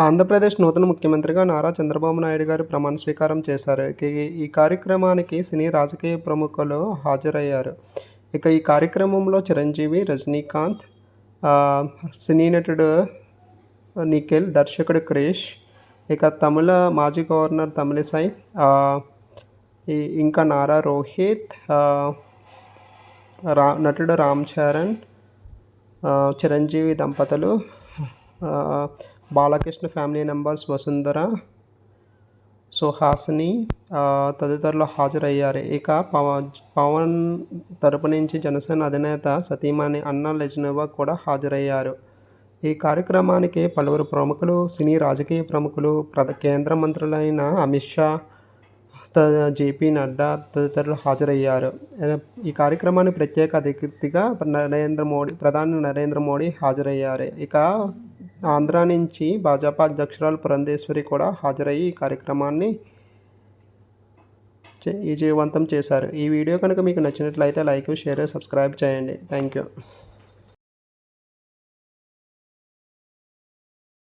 ఆంధ్రప్రదేశ్ నూతన ముఖ్యమంత్రిగా నారా చంద్రబాబు నాయుడు గారు ప్రమాణ స్వీకారం చేశారు. ఈ- కార్యక్రమానికి సినీ రాజకీయ ప్రముఖులు హాజరయ్యారు. ఇక ఈ కార్యక్రమంలో చిరంజీవి రజనీకాంత్ సినీ నటుడు నిఖిల్ దర్శకుడు క్రిష్ ఇక తమిళ మాజీ గవర్నర్ తమిళిసై ఇంకా నారా రోహిత్ రా నటుడు రామ్ చరణ్ చిరంజీవి దంపతులు బాలకృష్ణ ఫ్యామిలీ మెంబర్స్ వసుంధర సుహాసిని తదితరులు హాజరయ్యారు. ఇక పవన్ పవన్ తరపు నుంచి జనసేన అధినేత సతీమణి అన్నా లెజ్నోవా కూడా హాజరయ్యారు. ఈ కార్యక్రమానికి పలువురు ప్రముఖులు సినీ రాజకీయ ప్రముఖులు ప్ర కేంద్ర మంత్రులైన అమిత్ షా త- జేపీ నడ్డా తదితరులు హాజరయ్యారు. ఈ కార్యక్రమానికి ప్రత్యేక అతిథిగా నరేంద్ర మోడీ ప్రధాని నరేంద్ర మోడీ హాజరయ్యారు. ఇక ఆంధ్ర నుంచి భాజపా అధ్యక్షురాలు పురంధేశ్వరి కూడా హాజరయ్యి ఈ కార్యక్రమాన్ని చే- విజయవంతం చేశారు. ఈ వీడియో కనుక మీకు నచ్చినట్లయితే లైక్ షేర్ సబ్స్క్రైబ్ చేయండి. Thank you.